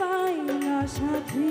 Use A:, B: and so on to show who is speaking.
A: পাই না সাথী।